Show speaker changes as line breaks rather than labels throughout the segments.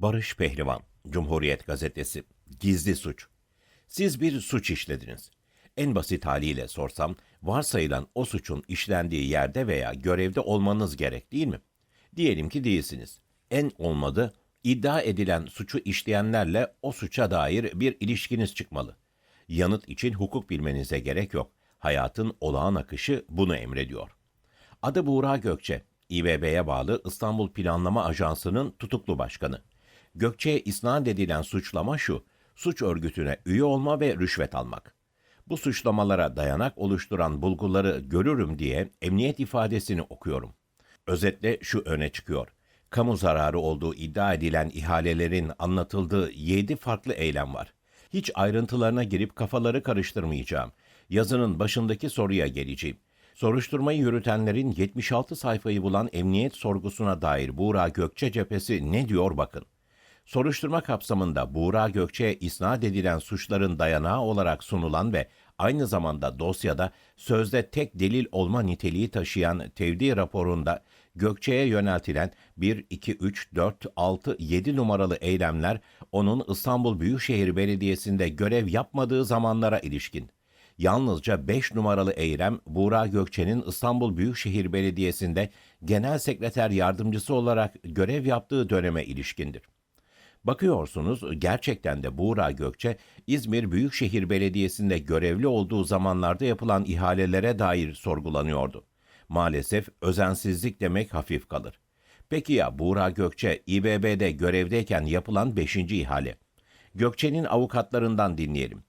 Barış Pehlivan, Cumhuriyet Gazetesi. Gizli suç. Siz bir suç işlediniz. En basit haliyle sorsam, varsayılan o suçun işlendiği yerde veya görevde olmanız gerek değil mi? Diyelim ki değilsiniz. En olmadı, iddia edilen suçu işleyenlerle o suça dair bir ilişkiniz çıkmalı. Yanıt için hukuk bilmenize gerek yok. Hayatın olağan akışı bunu emrediyor. Adı Buğra Gökçe, İBB'ye bağlı İstanbul Planlama Ajansı'nın tutuklu başkanı. Gökçe'ye isnat edilen suçlama şu, suç örgütüne üye olma ve rüşvet almak. Bu suçlamalara dayanak oluşturan bulguları görürüm diye emniyet ifadesini okuyorum. Özetle şu öne çıkıyor. Kamu zararı olduğu iddia edilen ihalelerin anlatıldığı 7 farklı eylem var. Hiç ayrıntılarına girip kafaları karıştırmayacağım. Yazının başındaki soruya geleceğim. Soruşturmayı yürütenlerin 76 sayfayı bulan emniyet sorgusuna dair Buğra Gökçe cephesi ne diyor bakın. Soruşturma kapsamında Buğra Gökçe'ye isnat edilen suçların dayanağı olarak sunulan ve aynı zamanda dosyada sözde tek delil olma niteliği taşıyan tevdi raporunda Gökçe'ye yöneltilen 1, 2, 3, 4, 6, 7 numaralı eylemler onun İstanbul Büyükşehir Belediyesi'nde görev yapmadığı zamanlara ilişkin. Yalnızca 5 numaralı eylem Buğra Gökçe'nin İstanbul Büyükşehir Belediyesi'nde genel sekreter yardımcısı olarak görev yaptığı döneme ilişkindir. Bakıyorsunuz gerçekten de Buğra Gökçe İzmir Büyükşehir Belediyesi'nde görevli olduğu zamanlarda yapılan ihalelere dair sorgulanıyordu. Maalesef özensizlik demek hafif kalır. Peki ya Buğra Gökçe İBB'de görevdeyken yapılan 5. ihale? Gökçe'nin avukatlarından dinleyelim.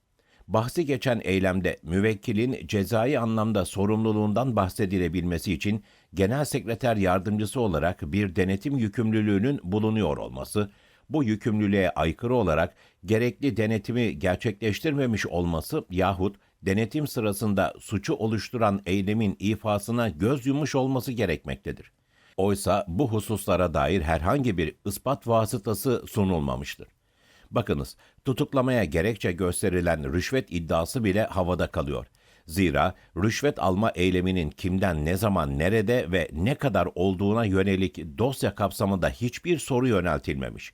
Bahsi geçen eylemde müvekkilin cezai anlamda sorumluluğundan bahsedilebilmesi için genel sekreter yardımcısı olarak bir denetim yükümlülüğünün bulunuyor olması, bu yükümlülüğe aykırı olarak gerekli denetimi gerçekleştirmemiş olması yahut denetim sırasında suçu oluşturan eylemin ifasına göz yummuş olması gerekmektedir. Oysa bu hususlara dair herhangi bir ispat vasıtası sunulmamıştır. Bakınız, tutuklamaya gerekçe gösterilen rüşvet iddiası bile havada kalıyor. Zira rüşvet alma eyleminin kimden ne zaman nerede ve ne kadar olduğuna yönelik dosya kapsamında hiçbir soru yöneltilmemiş.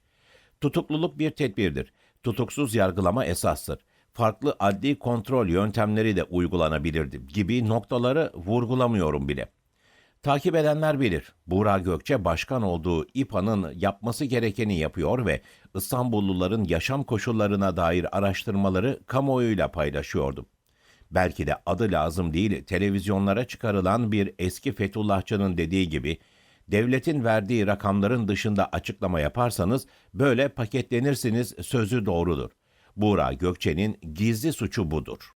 Tutukluluk bir tedbirdir. Tutuksuz yargılama esastır. Farklı adli kontrol yöntemleri de uygulanabilirdi gibi noktaları vurgulamıyorum bile. Takip edenler bilir. Buğra Gökçe başkan olduğu İPA'nın yapması gerekeni yapıyor ve İstanbulluların yaşam koşullarına dair araştırmaları kamuoyuyla paylaşıyordu. Belki de adı lazım değil televizyonlara çıkarılan bir eski Fethullahçının dediği gibi devletin verdiği rakamların dışında açıklama yaparsanız böyle paketlenirsiniz sözü doğrudur. Buğra Gökçe'nin gizli suçu budur.